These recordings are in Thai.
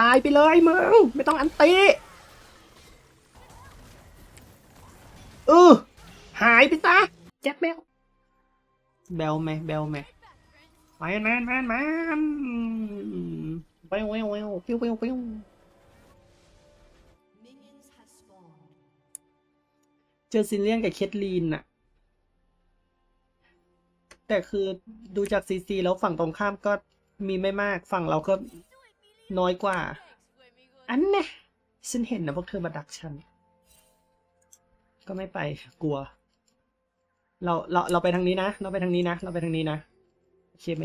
ตายไปเลยมึง ไม่ต้องอันตีเออหายไปซะแจ็คเบลเบลไหมเบลไหมไปแมนแมนแมนไปเววเววปิ้วปิ้วปิ้ว Minions have spawned. เจอซินเลียนกับเคทลีนน่ะแต่คือดูจากซีซีแล้วฝั่งตรงข้ามก็มีไม่มากฝั่งเราก็ น้อยกว่า อันเน่ฉันเห็นนะพวกเธอมาดักฉัน ก็ไม่ไปกลัว เราเราเราไปทางนี้นะ เราไปทางนี้นะ เราไปทางนี้นะโอเคไหม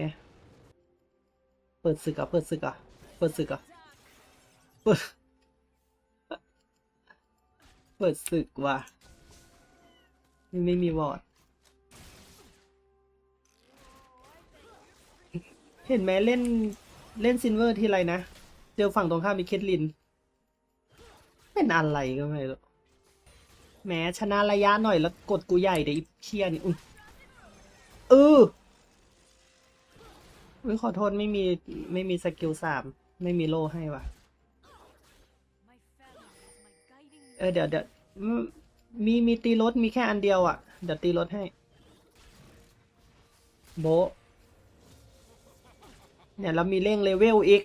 เปิดศึกอะเปิดศึกอะเปิดศึกอะเปิดเปิดศึกว่ะไม่ไม่มีวอร์ดเห็นไหมเล่น เล่นซินเวอร์ทีไรนะ เจอฝั่งตรงข้ามมีเคทลิน เป็นอะไรก็ไม่รู้แหมชนะระยะหน่อยแล้วกดกูใหญ่เดี๋ยวอีเพี้ยนี่อุ้ยเอออุ้ยขอโทษไม่มีไม่มีสกิลสามไม่มีโลให้ว่ะ เออเดี๋ยวเดี๋ยวมีมีตีรถมีแค่อันเดียวอะ เดี๋ยวตีรถให้ โบ เนี่ยเรามีเร่งเลเวลอีก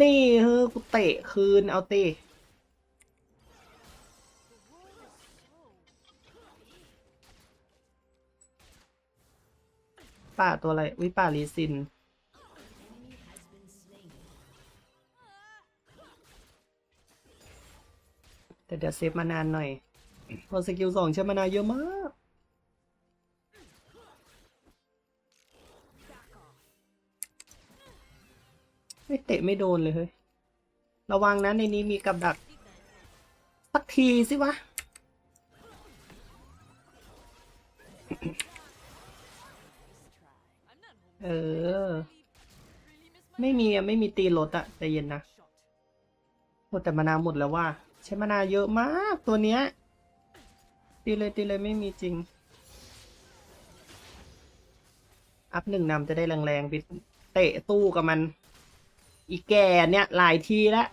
นี่เฮ้อกูเตะคืนเอาเตะป่าตัวอะไร วิป่าลีซิน แต่เดี๋ยวเซฟมานานหน่อยพอสกิลสองใช้มานานเยอะมาก ไม่เตะไม่โดนเลยเฮ้ย ระวังนะในนี้มีกับดัก สักทีสิวะ เออ ไม่มีอะไม่มีตีรถอะใจเย็นนะโอ้แต่มานาหมดแล้วว่า ใช้มานาเยอะมากตัวเนี้ย ตีเลยตีเลยไม่มีจริง อัพหนึ่งนำจะได้แรงๆไปเตะตู้กับมัน อีแก่เนี่ยหลายทีแล้ว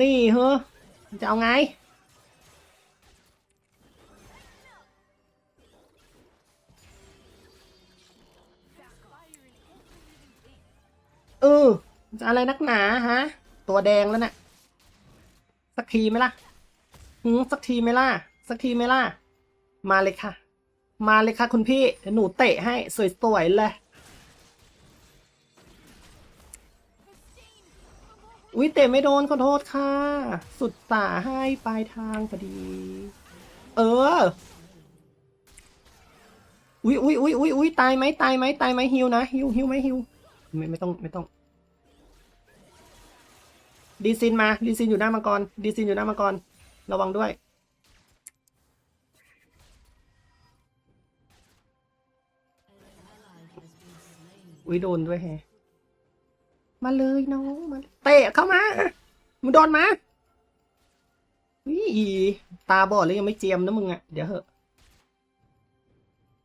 นี่เฮ้อจะเอาไง เออจะอะไรนักหนาฮะ ตัวแดงแล้วเนะ่ะ สักทีไหมล่ะหืมสักทีไหมล่ะ สักทีไหมล่ะ มาเลยค่ะ มาเลยค่ะคุณพี่ หนูเตะให้สวยๆเลย อุ้ยเตะไม่โดนขอโทษค่ะ สุดตาให้ปลายทางพอดี เออ อุ้ยอุ้ยอุ้ยอุ้ยอุ้ยตายไหมตายไหมตายไหมฮิวนะฮิวฮิวไหมฮิวไม่ไม่ต้องไม่ต้อง ดีซินมา ดีซินอยู่หน้ามังกร ดีซินอยู่หน้ามังกร ระวังด้วย อุ้ยโดนด้วยแฮะ มาเลยน้องมาเตะเข้ามามึงโดนมาวิตาบอดเลยยังไม่เจียมนะมึงอะเดี๋ยวเหอะ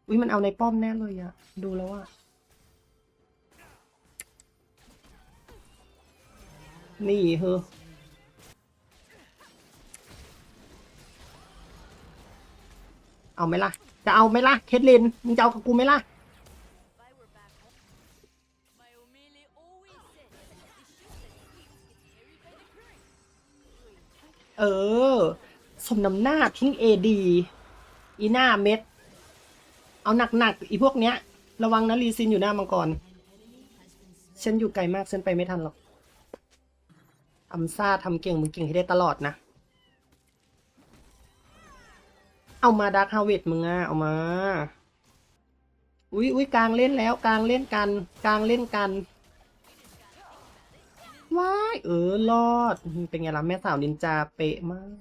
วิมันเอาในป้อมแน่เลยอะดูแล้วว่านี่เหอะเอาไหมล่ะ จะเอาไหมล่ะ เคทลิน มึงจะเอากับกูไหมล่ะ เออ สมน้ำหน้าทิ้งเอดีอีหน้าเม็ด เอาหนักๆอีพวกเนี้ย ระวังนะรีซินอยู่หน้ามังกร ฉันอยู่ไกลมากฉันไปไม่ทันหรอกอัมซ่าทำเก่งมึงเก่งให้ได้ตลอดนะ เอามาดาร์คฮาเวดมึงอะเอามา อุ้ยอุ้ยกลางเล่นแล้วกลางเล่นกันกลางเล่นกัน ว้ายเออรอด เป็นไงล่ะแม่สาวนินจาเป๊ะมาก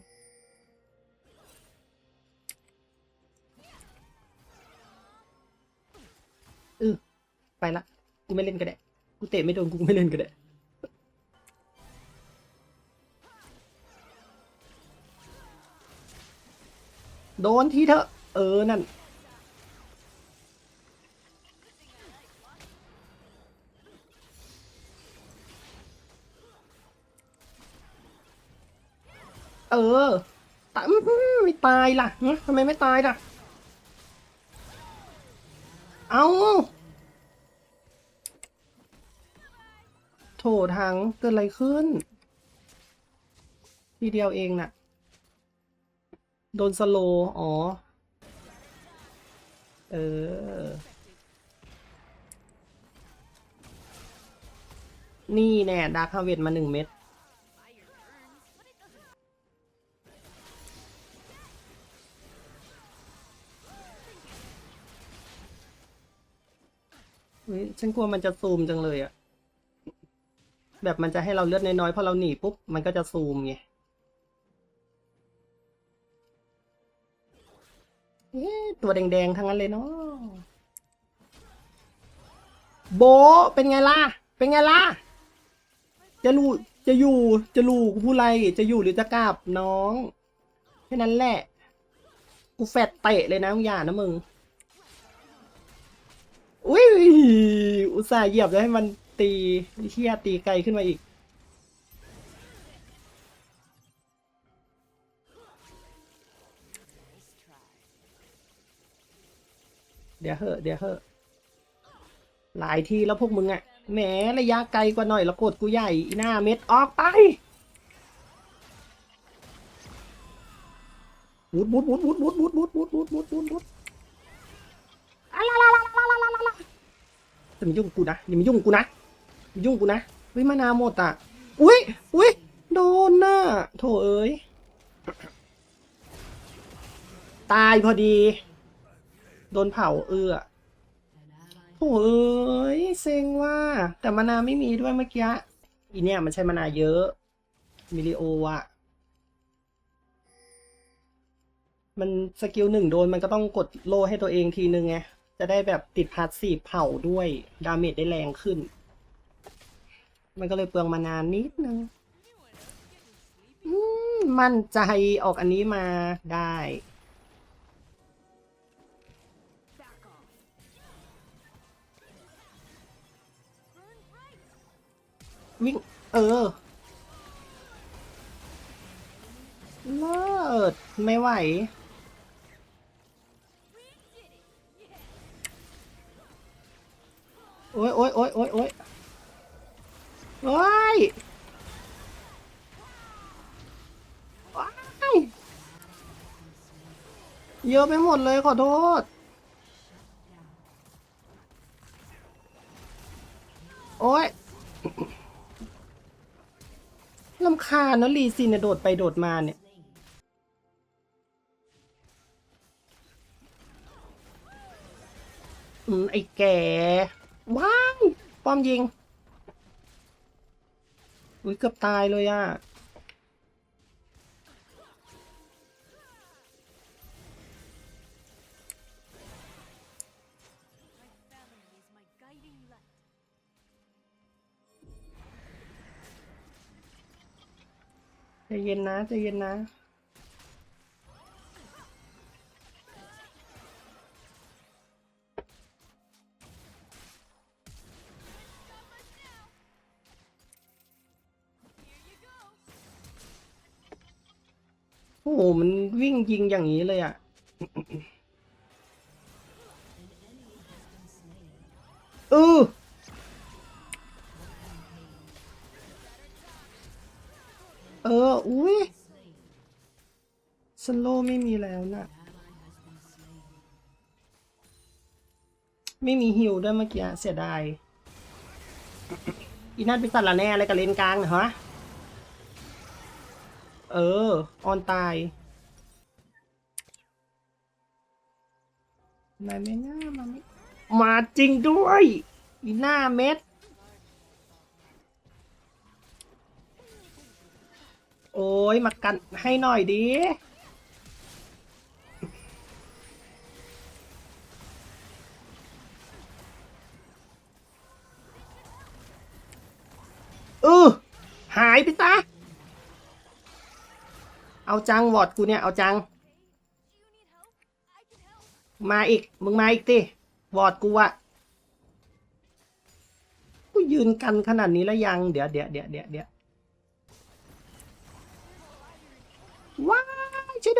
เออไปละ กูไม่เล่นก็ได้กูเตะไม่โดนกูไม่เล่นก็ได้โดนทีเถอะ เออ นั่น เออตายไม่ตายล่ะทำไมไม่ตายล่ะ เอาโถทังเกิดอะไรขึ้น ทีเดียวเองน่ะ โดนสโล อ๋อ เออ นี่แน่ดาร์คฮาเวดมาหนึ่งเม็ด เฮ้ยฉันกลัวมันจะซูมจังเลยอะแบบมันจะให้เราเลือดน้อยๆพอเราหนีปุ๊บมันก็จะซูมไงเอ๊ะตัวแดงๆทั้งนั้นเลยเนาะโบเป็นไงล่ะ เป็นไงล่ะ จะรู้จะอยู่ จะรู้กูพูดไร จะอยู่หรือจะกลับน้อง แค่นั้นแหละ กูแฟดเตะเลยนะมึงอย่านะมึง อุ้ยอุตส่าห์เหยียบแล้วให้มันตีเชี่ยตีไกลขึ้นมาอีก เดี๋ยวเหอะเดี๋ยวเหอะหลายทีแล้วพวกมึงอะแหมระยะไกลกว่าหน่อยแล้วกดกูใหญ่หน้าเม็ดออกไปวุดวุดวุดวุดวุดวุดวุดวุดวุดวุดวุด มายุ่งกูนะอย่ามายุ่งกูนะอย่ายุ่งกูนะเฮ้ยมานาหมดอะอุ้ยอุ้ยโดนน่ะโถเอ้ยตายพอดี โดนเผาเอือโอ้เอ้ยเซ็งว่า แต่มานาไม่มีด้วยเมื่อกี้อีเนี่ยมันใช้มานาเยอะ มิลิโออะมันสกิลหนึ่งโดนมันก็ต้องกดโลให้ตัวเองทีนึงไง จะได้แบบติดพาสซีฟเผาด้วย ดาเมจได้แรงขึ้น มันก็เลยเปลืองมานานนิดนึงมมั่นใจออกอันนี้มาได้ วิ่ง เออเลิศไม่ไหว โอ้ยโอ้ยโอ้ยโอ้ยโอ้ยโอ้ยว้ายเยอะไปหมดเลยขอโทษ โอ้ยลำคาเนอะลีซินเนี่ยโดดไปโดดมาเนี่ยอืมไอ้แก่ ว้ายป้อมยิง อุ้ยเกือบตายเลยอะใจเย็นนะใจเย็นนะ ยิงอย่างนี้เลยอะเออเออ อุ้ยสโลไม่มีแล้วน่ะ ไม่มีฮิวด้วยเมื่อกี้เสียดาย อีนั่นเป็นสัตละแน่อะไรกับเลนกลางเหรอฮะ เออ ออนตาย มาไม่น่ามาไม่มาจริงด้วยอีหน้าเม็ด โอ้ยมากันให้หน่อยดิเออหายไปซะเอาจังวอดกูเนี่ย เอาจัง มาอีก มึงมาอีกติวอดกูอะกูยืนกันขนาดนี้แล้วยัง เดี๋ยวเดี๋ยวเดี๋ยวเดี๋ยวเดี๋ยวว้าช่ว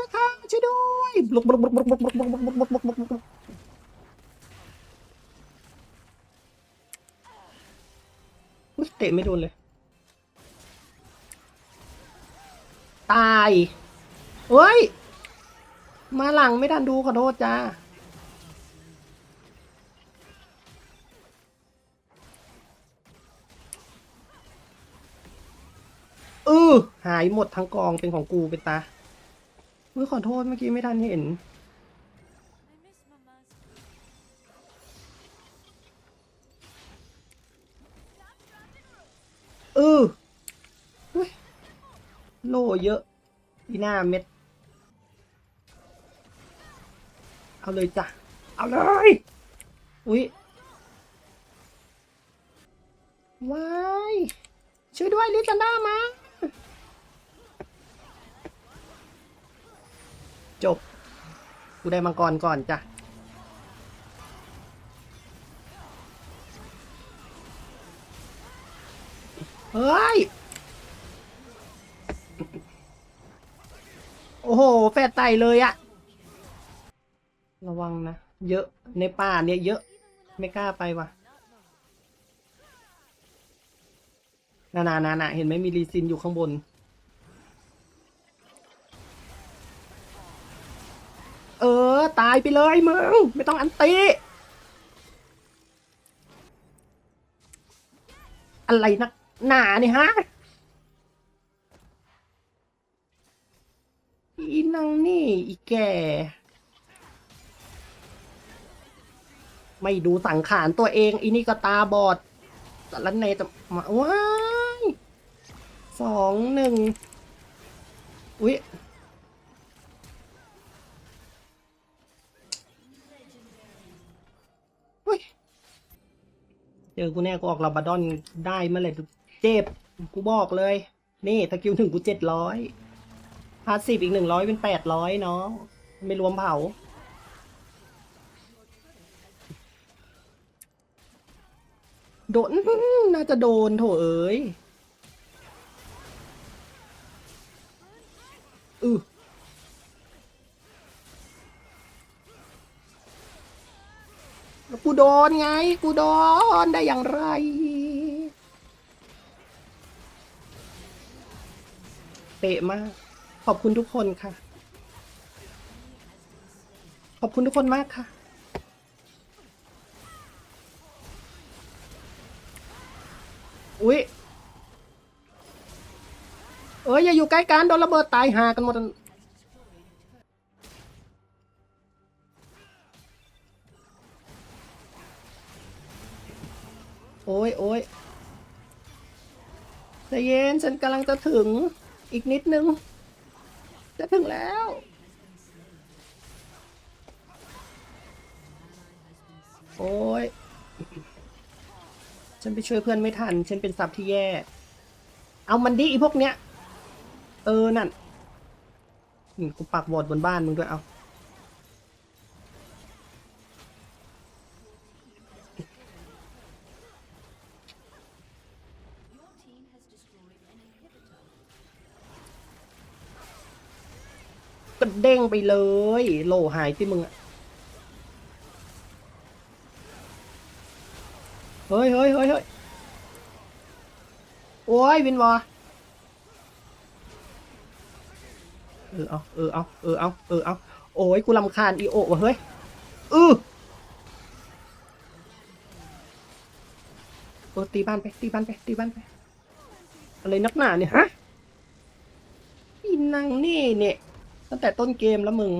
ยบลุกบลุกบลุกบลุกบลุกบลุกบลุกบลุกบลุกบลุกบลุกบลุกอุ๊ยเตะไม่โดนเลย ตายเฮ้ย มาหลังไม่ทันดูขอโทษจ้า หายหมดทั้งกองเป็นของกูเป็นตาเฮ้ยขอโทษเมื่อกี้ไม่ทันเห็น เออเฮ้ยโล่เยอะอีหน้าเม็ด เอาเลยจ้ะ เอาเลย อุ้ยว้าย ช่วยด้วยลิซันด้ามา จบ กูได้มังกรก่อนจ้ะ เฮ้ย โอ้โห แฟดไตเลยอะ ระวังนะ เยอะ ในป่าเนี่ยเยอะ ไม่กล้าไปว่ะนานานานาเห็นไหมมีรีซินอยู่ข้างบน ตายไปเลยมึง ไม่ต้องอันตีอะไรนักหนาเนี่ยฮะอีนังนี่อีแก่ไม่ดูสังขารตัวเองอีนี่ก็ตาบอดแต่ละเนจะมาว้ายสองหนึ่งอุ๊ยอุ๊ย อกูแน่กูออกลาบาดอนได้เมื่อไหร่เจ็บกูบอกเลย นี่สกิลถึงกูเจ็ดร้อยพาสซีฟอีกหนึ่งร้อยเป็นแปดร้อยเนาะไม่รวมเผาโดน น่าจะโดนโถเอ้ยอือ กูโดนไง กูโดนได้อย่างไร เตะมาก ขอบคุณทุกคนค่ะ ขอบคุณทุกคนมากค่ะอุ๊ยเอ้ยอย่าอยู่ใกล้กันโดนระเบิดตายหากันหมด นฉันกำลังจะถึงอีกนิดนึง จะถึงแล้ว โอ้ย ฉันไปช่วยเพื่อนไม่ทัน ฉันเป็นซับที่แย่ เอามันดิอีพวกเนี้ย เออ นั่น นี่กูปักวอดบนบ้านมึงด้วยเอา เด้งไปเลยโลหายที่มึงอะเฮ้ยเฮ้ยเฮ้ยเฮ้ยโอ้ยวินวอเออเอาเออเอาเออเอาเออเอาโอ้ยกูลำคาญอีโอว่ะเฮ้ยอือเออตีบ้านไปตีบ้านไปตีบ้านไปอะไรนักหนาเนี่ยฮะอีนางนี่เนี่ย ตั้งแต่ต้นเกมแล้วมึง